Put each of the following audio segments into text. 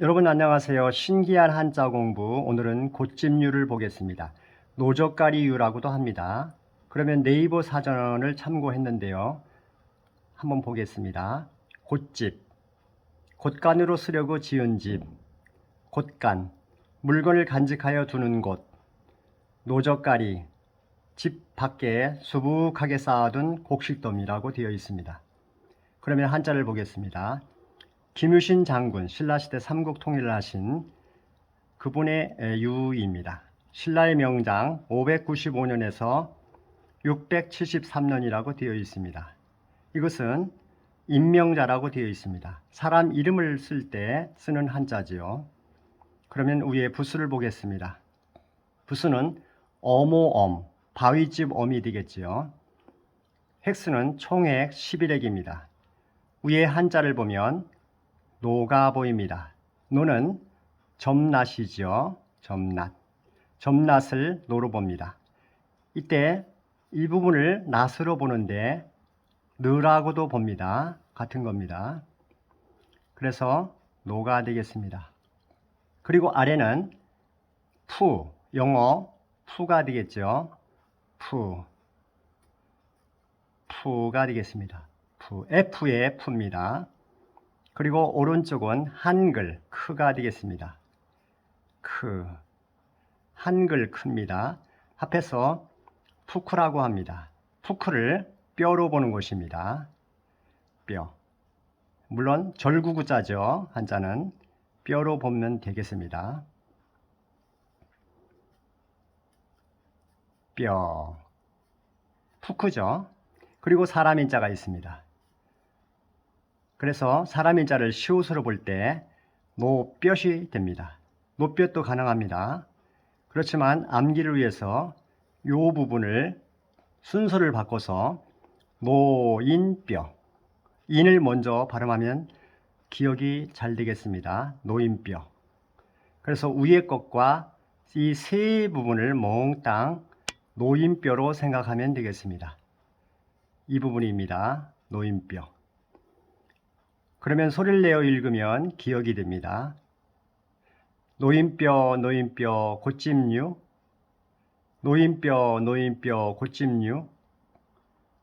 여러분 안녕하세요. 신기한 한자 공부 오늘은 곧집류를 보겠습니다. 노젓가리유라고도 합니다. 그러면 네이버 사전을 참고했는데요. 한번 보겠습니다. 곧집 곳간으로 쓰려고 지은 집 곳간 물건을 간직하여 두는 곳 노젓가리 집 밖에 수북하게 쌓아둔 곡식돔이라고 되어 있습니다. 그러면 한자를 보겠습니다. 김유신 장군, 신라시대 삼국 통일을 하신 그분의 에, 유입니다. 신라의 명장 595년에서 673년이라고 되어 있습니다. 이것은 임명자라고 되어 있습니다. 사람 이름을 쓸 때 쓰는 한자지요. 그러면 위에 부수를 보겠습니다. 부수는 어모엄, 바위집 엄이 되겠지요. 획수는 총액 11액입니다. 위에 한자를 보면 노가 보입니다. 노는 점낫이지요. 점낫. 점낫을 노로 봅니다. 이때 이 부분을 낫으로 보는데 느라고도 봅니다. 같은 겁니다. 그래서 노가 되겠습니다. 그리고 아래는 푸, 영어 푸가 되겠죠. 푸. 푸가 되겠습니다. 푸. F의 푸입니다. 그리고 오른쪽은 한글 크가 되겠습니다. 크. 한글 크입니다. 합해서 푸크라고 합니다. 푸크를 뼈로 보는 것입니다. 뼈. 물론 절구구자죠. 한자는 뼈로 보면 되겠습니다. 뼈. 푸크죠. 그리고 사람 인자가 있습니다. 그래서 사람 인자를 시옷으로 볼 때 노뼈이 됩니다. 노뼈도 가능합니다. 그렇지만 암기를 위해서 이 부분을 순서를 바꿔서 노인뼈 인을 먼저 발음하면 기억이 잘 되겠습니다. 노인뼈 그래서 위의 것과 이 세 부분을 몽땅 노인뼈로 생각하면 되겠습니다. 이 부분입니다. 노인뼈 그러면 소리를 내어 읽으면 기억이 됩니다. 노인뼈, 노인뼈, 고찜류. 노인뼈, 노인뼈, 고찜류.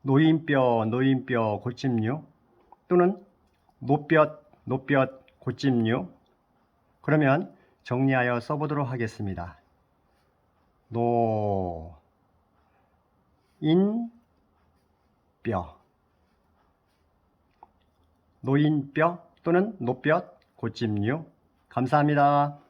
노인뼈, 노인뼈, 고찜류. 또는 노뼈, 노뼈, 고찜류. 그러면 정리하여 써보도록 하겠습니다. 노, 인, 뼈. 노인뼈 또는 노뼈 고찜류 감사합니다.